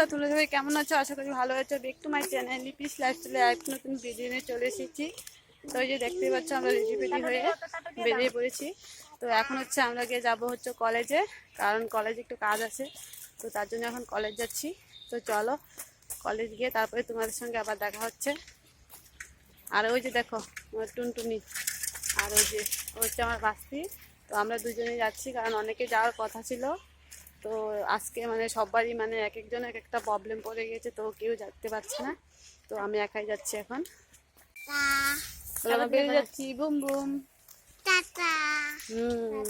বন্ধুরা তুলে ধরে কেমন আছো? আশা করি ভালো আছো। Back to my channel Lipi's লাইফস্টাইলে এক নতুন ভিডিও নিয়ে চলে এসেছি। তো ওই যে দেখতেই পাচ্ছ আমরা রেডি পেডি হয়ে বেরিয়ে পড়েছি। তো এখন হচ্ছে আমরা গিয়ে যাব হচ্ছে কলেজে কারণ কলেজে একটু কাজ আছে। তো তার জন্য এখন কলেজ যাচ্ছি। তো চলো কলেজ গিয়ে তারপরে তোমাদের সঙ্গে আবার দেখা হচ্ছে। আর ওই যে দেখো আমার টুনটুনি আর ওই যে ও হচ্ছে আমার বাস্তি তো আমরা দুজনেই যাচ্ছি কারণ অনেকে যাওয়ার কথা ছিল। তো আজকে মানে সবারই মানে এক একজন এক একটা প্রবলেম পড়ে গেছে তো কেউ যেতে পারছে না। তো আমি একাই যাচ্ছি এখন। বেরিয়ে যাচ্ছি বুম বুম। টাটা হুম।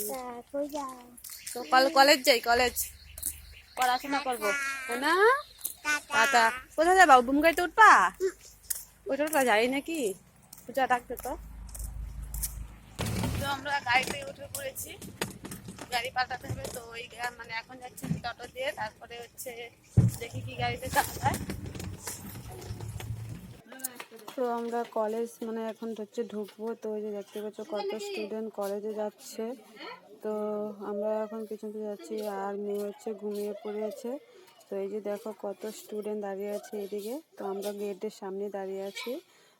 কই যাও? তো কাল কলেজ যাই কলেজ পড়াশোনা করব। না পাতা কোথায় যাবা? বুম গাড়িতে উঠবা? ওইটা উঠবা? যাই নাকি? পূজা ডাকতে তো। তো আমরা গাড়িতে উঠে পড়েছি। গাড়ি পাল্টাতে হবে, তো ওই মানে এখন যাচ্ছি টোটো দিয়ে, তারপরে হচ্ছে দেখি কি গাড়িতে যায়। তো আমরা কলেজ মানে এখন হচ্ছে ঢুকবো, তো ওই যে দেখতে পাচ্ছ কত স্টুডেন্ট কলেজে যাচ্ছে। তো আমরা এখন পিছন যাচ্ছি, আর মেয়ে হচ্ছে ঘুমিয়ে পড়েছে। তো এই যে দেখো কত স্টুডেন্ট দাঁড়িয়ে আছে এদিকে। তো আমরা গেটের সামনে দাঁড়িয়ে আছি।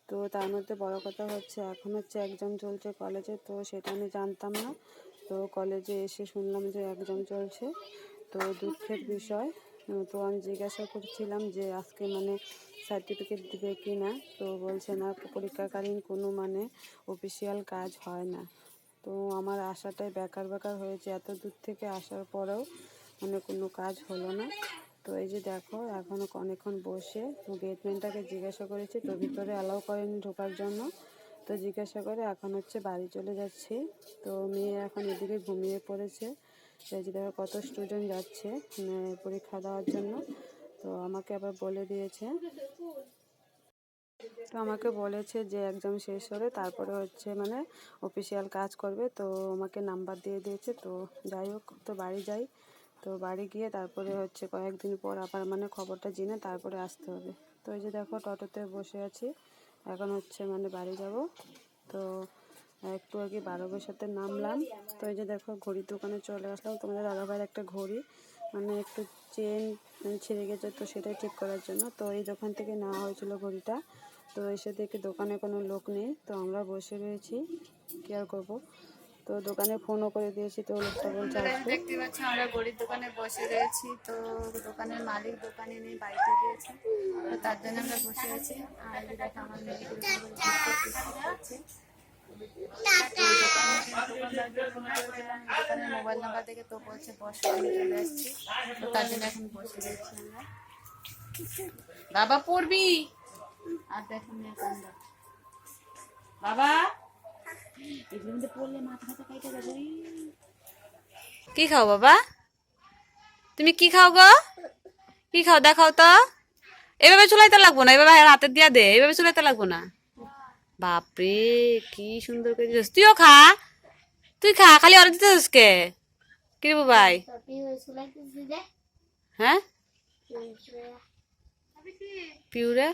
তো তার মধ্যে বড় কথা হচ্ছে, এখন হচ্ছে এক্সাম চলছে কলেজে তো সেটা আমি জানতাম না। তো কলেজে এসে শুনলাম যে এক্সাম চলছে, তো দুঃখের বিষয়। তো আমি জিজ্ঞাসা করছিলাম যে আজকে মানে সার্টিফিকেট দিবে কি না তো বলছে না, পরীক্ষাকালীন কোনো মানে অফিসিয়াল কাজ হয় না। তো আমার আশাটাই বেকার বেকার হয়েছে, এত দূর থেকে আসার পরেও মানে কোনো কাজ হলো না। তো এই যে দেখো এখনও অনেকক্ষণ বসে গেটম্যানটাকে জিজ্ঞাসা করেছি, তো ভিতরে অ্যালাউ করেনি ঢোকার জন্য। তো জিজ্ঞাসা করে এখন হচ্ছে বাড়ি চলে যাচ্ছি। তো মেয়ে এখন এদিকে ঘুমিয়ে পড়েছে। দেখো কত স্টুডেন্ট যাচ্ছে মানে পরীক্ষা দেওয়ার জন্য। তো আমাকে আবার বলে দিয়েছে। তো আমাকে বলেছে যে এক্সাম শেষ হলে তারপরে হচ্ছে মানে অফিসিয়াল কাজ করবে। তো আমাকে নাম্বার দিয়ে দিয়েছে। তো যাই হোক, তো বাড়ি যাই। তো বাড়ি গিয়ে তারপরে হচ্ছে কয়েকদিন পর আবার মানে খবরটা জেনে তারপরে আসতে হবে। তো এই যে দেখো টোটোতে বসে আছি। এখন হচ্ছে মানে বাড়ি যাব। তো একটু আগে বারোবের সাথে নামলাম। তো এই যে দেখো ঘড়ির দোকানে চলে আসলাম। তোমাদের দাদাভাইয়ের একটা ঘড়ি মানে একটু চেন ছিঁড়ে গেছে তো সেটাই ঠিক করার জন্য। তো এই দোকান থেকে নেওয়া হয়েছিল ঘড়িটা। তো এসে দেখি দোকানে কোনো লোক নেই। তো আমরা বসে রয়েছি। কী আর করব? তো দোকানে ফোনও করে দিয়েছি তো লোকটা বলছে দেখতে পাচ্ছি আমরা ঘড়ির দোকানে বসে রয়েছি তো দোকানের মালিক দোকানে নেই বাড়িতে গিয়েছে। তো তার জন্য আমরা বসে আছি। আর এই আমার দোকানের মোবাইল নাম্বার দেখে তো বলছে বসে আমি চলে আসছি। তো তার জন্য এখন বসে রয়েছি আমরা। বাবা পড়বি? আর দেখুন বাবা? এগুলোর মধ্যে পড়লে মাথা মাথা কাইটা যাবে কি খাও বাবা? তুমি কি খাও গো? কি খাও? দেখাও তো। এভাবে চুলাইতে লাগবো না এভাবে হাতে দিয়া দে এভাবে চুলাইতে লাগবো না। বাপরে কি সুন্দর করে দিছিস তুইও খা। তুই খা খালি অর্ডার দিতেছিস কে? কি রে ভাই? হ্যাঁ? পিউরে?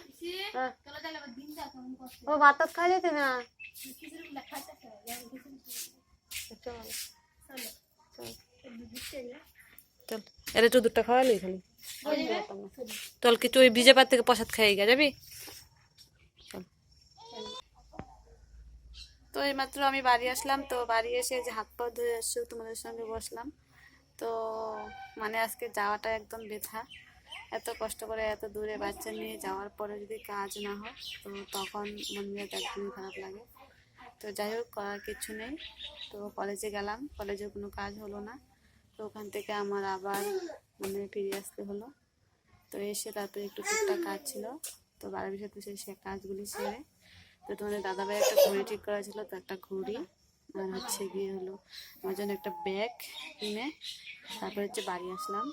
ও ভাত খাই যেতে না? চল। এরে তো দুটা খাওয়ালি খালি চল কিছু ওই ভিজে পাত থেকে প্রসাদ খাই গা যাবি? চল। তো এইমাত্র আমি বাড়ি আসলাম তো বাড়ি এসে যে হাত পা ধুয়ে আসছো তোমাদের সঙ্গে বসলাম। তো মানে আজকে যাওয়াটা একদম বৃথা। এত কষ্ট করে এত দূরে বাচ্চা নিয়ে যাওয়ার পরে যদি কাজ না হয়, তো তখন মন মেজাজ একদমই খারাপ লাগে। তো যাই হোক, করার কিছু নেই। তো কলেজে গেলাম। কলেজে কোনো কাজ হলো না। তো ওখান থেকে আমার আবার মানে ফিরে আসতে হলো। তো এসে তারপরে একটু টুকটাক কাজ ছিল। তো বারবির সাথে সে সে কাজগুলি সেরে, তো তোমাদের দাদাভাই একটা ঘড়ি ঠিক করা ছিল তো একটা ঘড়ি। আর হচ্ছে গিয়ে হলো, আমার জন্য একটা ব্যাগ কিনে, তারপরে হচ্ছে বাড়ি আসলাম।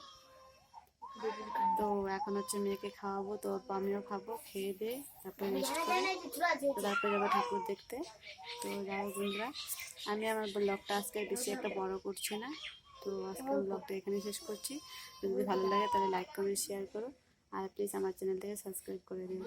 তো এখন হচ্ছে মেয়েকে খাওয়াবো, তো আমিও খাব, খেয়ে দিয়ে তারপরে তারপরে যাব ঠাকুর দেখতে। তো যাই বন্ধুরা, আমি আমার ব্লগটা আজকে বেশি একটা বড় করছি না। তো আজকে ব্লগটা এখানে শেষ করছি। যদি ভালো লাগে তাহলে লাইক কমেন্ট শেয়ার করো। আর প্লিজ আমার চ্যানেলটাকে সাবস্ক্রাইব করে দিও।